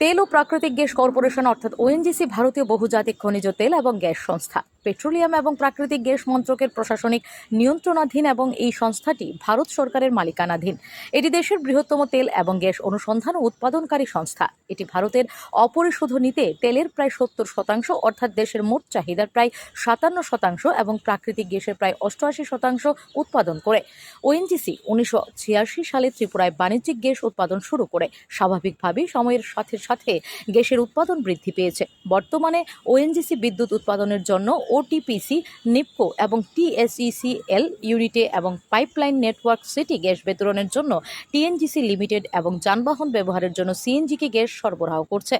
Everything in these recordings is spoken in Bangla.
তেল ও প্রাকৃতিক গ্যাস কর্পোরেশন অর্থাৎ ওএনজিসি ভারতীয় বহুজাতিক খনিজ তেল এবং গ্যাস সংস্থা। পেট্রোলিয়াম এবং প্রাকৃতিক গ্যাস মন্ত্রকের প্রশাসনিক নিয়ন্ত্রণাধীন এবং এই সংস্থাটি ভারত সরকারের মালিকানাধীন। এটি দেশের বৃহত্তম তেল এবং গ্যাস অনুসন্ধান ও উৎপাদনকারী সংস্থা। এটি ভারতের অপরিশোধনীতে তেলের প্রায় সত্তর শতাংশ, অর্থাৎ দেশের মোট চাহিদার প্রায় সাতান্ন শতাংশ এবং প্রাকৃতিক গ্যাসের প্রায় অষ্টআশি শতাংশ উৎপাদন করে। ওএনজিসি উনিশশো ছিয়াশি সালে ত্রিপুরায় বাণিজ্যিক গ্যাস উৎপাদন শুরু করে। স্বাভাবিকভাবেই সময়ের সাথে সাথে গ্যাসের উৎপাদন বৃদ্ধি পেয়েছে। বর্তমানে ওএনজিসি বিদ্যুৎ উৎপাদনের জন্য ওটিপিসি নিপকো এবং টিএসইসিএল ইউনিটে এবং পাইপলাইন নেটওয়ার্ক সিটি গ্যাস বিতরণের জন্য টিএনজিসি লিমিটেড এবং যানবাহন ব্যবহারের জন্য সিএনজিকে গ্যাস সরবরাহ করছে।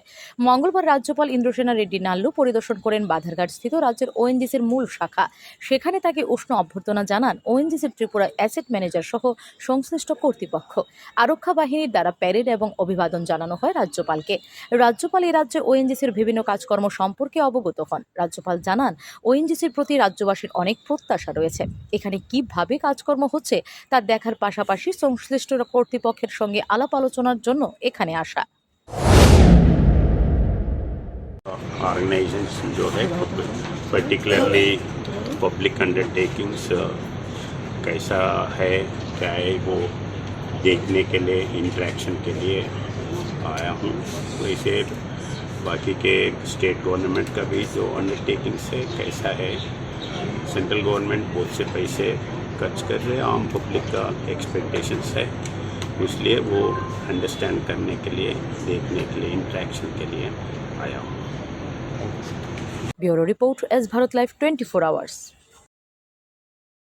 মঙ্গলবার রাজ্যপাল ইন্দ্রসেনা রেড্ডি নাল্লু পরিদর্শন করেন বাধারঘাট স্থিত রাজ্যের ওএনজিসির মূল শাখা। সেখানে তাকে উষ্ণ অভ্যর্থনা জানান ওএনজিসির ত্রিপুরা অ্যাসেট ম্যানেজার সহ সংশ্লিষ্ট কর্তৃপক্ষ। আরক্ষা বাহিনীর দ্বারা প্যারেড এবং অভিবাদন জানানো হয় রাজ্যপালকে। রাজ্যপাল এই রাজ্যে ওএনজিসির বিভিন্ন কাজকর্ম সম্পর্কে অবগত হন। রাজ্যপাল জানান ওএনজিসির প্রতি রাজ্যবাসীর অনেক প্রত্যাশা রয়েছে এখানে কিভাবে কাজকর্ম হচ্ছে তা দেখার পাশাপাশি সংশ্লিষ্ট কর্তৃপক্ষের সঙ্গে আলাপ আলোচনার জন্য এখানে আসা ऑर्गेनाइजेशन जो है पर्टिकुलरली पब्लिक अंडरटेकिंग्स कैसा है क्या है वो देखने के लिए इंटरेक्शन के लिए आया हूँ वैसे बाकी के स्टेट गवर्नमेंट का भी जो अंडरटेकिंग्स है, कैसा है सेंट्रल गवर्नमेंट बहुत से पैसे खर्च कर रहे हैं, आम पब्लिक का एक्सपेक्टेशंस है, इसलिए वो अंडरस्टैंड करने के लिए, देखने के लिए इंट्रैक्शन के लिए आया हूँ। Bureau report, S Bharat life twenty four hours